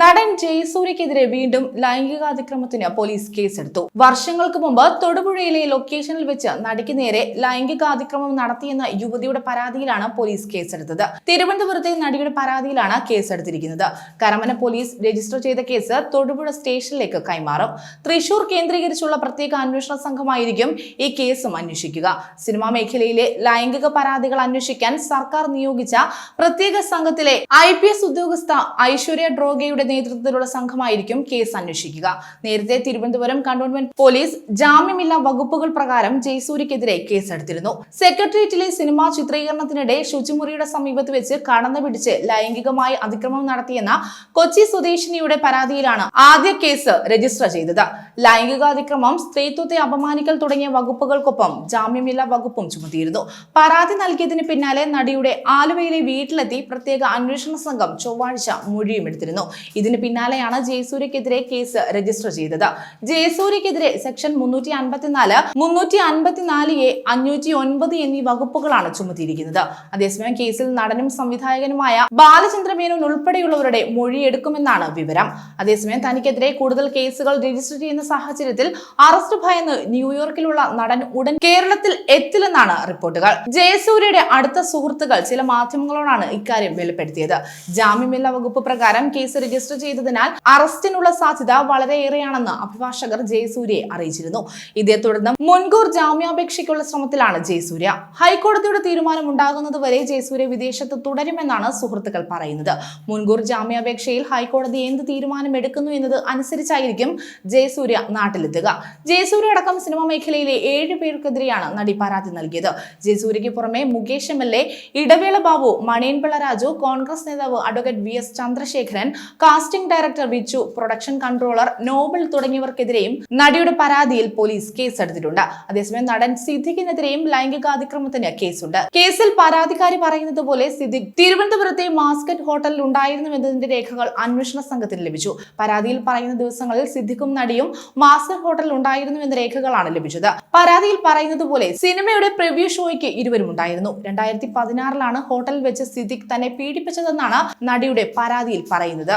നടൻ ജയസൂര്യക്കെതിരെ വീണ്ടും ലൈംഗികാതിക്രമത്തിന് പോലീസ് കേസെടുത്തു. വർഷങ്ങൾക്ക് മുമ്പ് തൊടുപുഴയിലെ ലൊക്കേഷനിൽ വെച്ച് നടിക്ക് നേരെ ലൈംഗികാതിക്രമം നടത്തിയെന്ന യുവതിയുടെ പരാതിയിലാണ് പോലീസ് കേസെടുത്തത്. തിരുവനന്തപുരത്തെ നടിയുടെ പരാതിയിലാണ് കേസെടുത്തിരിക്കുന്നത്. കരമന പോലീസ് രജിസ്റ്റർ ചെയ്ത കേസ് തൊടുപുഴ സ്റ്റേഷനിലേക്ക് കൈമാറും. തൃശൂർ കേന്ദ്രീകരിച്ചുള്ള പ്രത്യേക അന്വേഷണ സംഘമായിരിക്കും ഈ കേസും അന്വേഷിക്കുക. സിനിമാ മേഖലയിലെ ലൈംഗിക പരാതികൾ അന്വേഷിക്കാൻ സർക്കാർ നിയോഗിച്ച പ്രത്യേക സംഘത്തിലെ ഐ ഉദ്യോഗസ്ഥ ഐശ്വര്യ ഡ്രോഗയുടെ നേതൃത്വത്തിലുള്ള സംഘമായിരിക്കും കേസ് അന്വേഷിക്കുക. നേരത്തെ തിരുവനന്തപുരം കണ്ടോൺമെന്റ് പോലീസ് ജാമ്യമില്ലാ വകുപ്പുകൾ പ്രകാരം ജയസൂര്യക്കെതിരെ കേസെടുത്തിരുന്നു. സെക്രട്ടേറിയറ്റിലെ സിനിമാ ചിത്രീകരണത്തിനിടെ ശുചിമുറിയുടെ സമീപത്ത് വെച്ച് കടന്നു പിടിച്ച് ലൈംഗികമായി അതിക്രമം നടത്തിയെന്ന കൊച്ചി സ്വദേശിനിയുടെ പരാതിയിലാണ് ആദ്യ കേസ് രജിസ്റ്റർ ചെയ്തത്. ലൈംഗികാതിക്രമം സ്ത്രീത്വത്തെ അപമാനിക്കൽ തുടങ്ങിയ വകുപ്പുകൾക്കൊപ്പം ജാമ്യമില്ലാ വകുപ്പും ചുമത്തിയിരുന്നു. പരാതി നൽകിയതിന് പിന്നാലെ നടിയുടെ ആലുവയിലെ വീട്ടിലെത്തി പ്രത്യേക അന്വേഷണ സംഘം ചൊവ്വാഴ്ച മൊഴിയും എടുത്തിരുന്നു ഇതിന് പിന്നാലെയാണ് ജയസൂര്യക്കെതിരെ കേസ് രജിസ്റ്റർ ചെയ്തത്. ജയസൂര്യക്കെതിരെ സെക്ഷൻ മുന്നൂറ്റി അൻപത്തിനാല് മുന്നൂറ്റി അൻപത്തിനാല് എ അഞ്ഞൂറ്റി ഒൻപത് എന്നീ വകുപ്പുകളാണ് ചുമത്തിയിരിക്കുന്നത്. അതേസമയം കേസിൽ നടനും സംവിധായകനുമായ ബാലചന്ദ്ര മേനോൻ ഉൾപ്പെടെയുള്ളവരുടെ മൊഴിയെടുക്കുമെന്നാണ് വിവരം. അതേസമയം തനിക്കെതിരെ കൂടുതൽ കേസുകൾ രജിസ്റ്റർ ചെയ്യുന്ന സാഹചര്യത്തിൽ അറസ്റ്റ് ഭയന്ന് ന്യൂയോർക്കിലുള്ള നടൻ ഉടൻ കേരളത്തിൽ എത്തില്ലെന്നാണ് റിപ്പോർട്ടുകൾ. ജയസൂര്യയുടെ അടുത്ത സുഹൃത്തുക്കൾ ചില മാധ്യമങ്ങളോടാണ് ഇക്കാര്യം വെളിപ്പെടുത്തിയത്. ജാമ്യമില്ലാ വകുപ്പ് പ്രകാരം കേസ് രജിസ്റ്റർ ചെയ്തതിനാൽ അറസ്റ്റിനുള്ള സാധ്യത വളരെയേറെയാണെന്ന് അഭിഭാഷകർ ജയസൂര്യയെ അറിയിച്ചിരുന്നു. ഇതേ തുടർന്ന് മുൻകൂർ ജാമ്യാപേക്ഷയ്ക്കുള്ള ശ്രമത്തിലാണ് ജയസൂര്യ. ഹൈക്കോടതിയുടെ തീരുമാനം ഉണ്ടാകുന്നതുവരെ ജയസൂര്യ വിദേശത്ത് തുടരുമെന്നാണ് സുഹൃത്തുക്കൾ പറയുന്നത്. മുൻകൂർ ജാമ്യാപേക്ഷയിൽ ഹൈക്കോടതി എന്ത് തീരുമാനം എടുക്കുന്നു എന്നത് അനുസരിച്ചായിരിക്കും ജയസൂര്യ നാട്ടിലെത്തുക. ജയസൂര്യ അടക്കം സിനിമാ മേഖലയിലെ ഏഴ് പേർക്കെതിരെയാണ് നടി പരാതി നൽകിയത്. ജയസൂര്യയ്ക്ക് പുറമെ Mukesh M L A Idavela Babu Maniyanpilla Raju Congress നേതാവ് advocate V S Chandrasekharan casting director Vichu production controller Nobel തുടങ്ങിയവർക്കെതിരെയും നടിയുടെ പരാതിയിൽ പോലീസ് കേസെടുത്തിട്ടുണ്ട്. അതേസമയം നടൻ സിദ്ദിഖിനെതിരെയും ലൈംഗികാതിക്രമത്തിന് കേസുണ്ട്. കേസിൽ പരാതിക്കാരി പറയുന്നത് പോലെ സിദ്ദിഖ് തിരുവനന്തപുരത്തെ മാസ്കറ്റ് ഹോട്ടലിൽ ഉണ്ടായിരുന്നു എന്നതിന്റെ രേഖകൾ അന്വേഷണ സംഘത്തിന് ലഭിച്ചു. പരാതിയിൽ പറയുന്ന ദിവസങ്ങളിൽ സിദ്ദിഖും നടിയും മാസ്കറ്റ് ഹോട്ടലിൽ ഉണ്ടായിരുന്നു എന്ന രേഖകളാണ് ലഭിച്ചത്. പരാതിയിൽ പറയുന്നത് പോലെ സിനിമയുടെ പ്രിവ്യൂ ഷോയ്ക്ക് ഇരുവരും ഉണ്ടായിരുന്നു. രണ്ടായിരത്തി പതിനാറിലാണ് ഹോട്ടലിൽ വെച്ച് സിദ്ദിഖ് തന്നെ പീഡിപ്പിച്ചതെന്നാണ് നടിയുടെ പരാതിയിൽ പറയുന്നത്.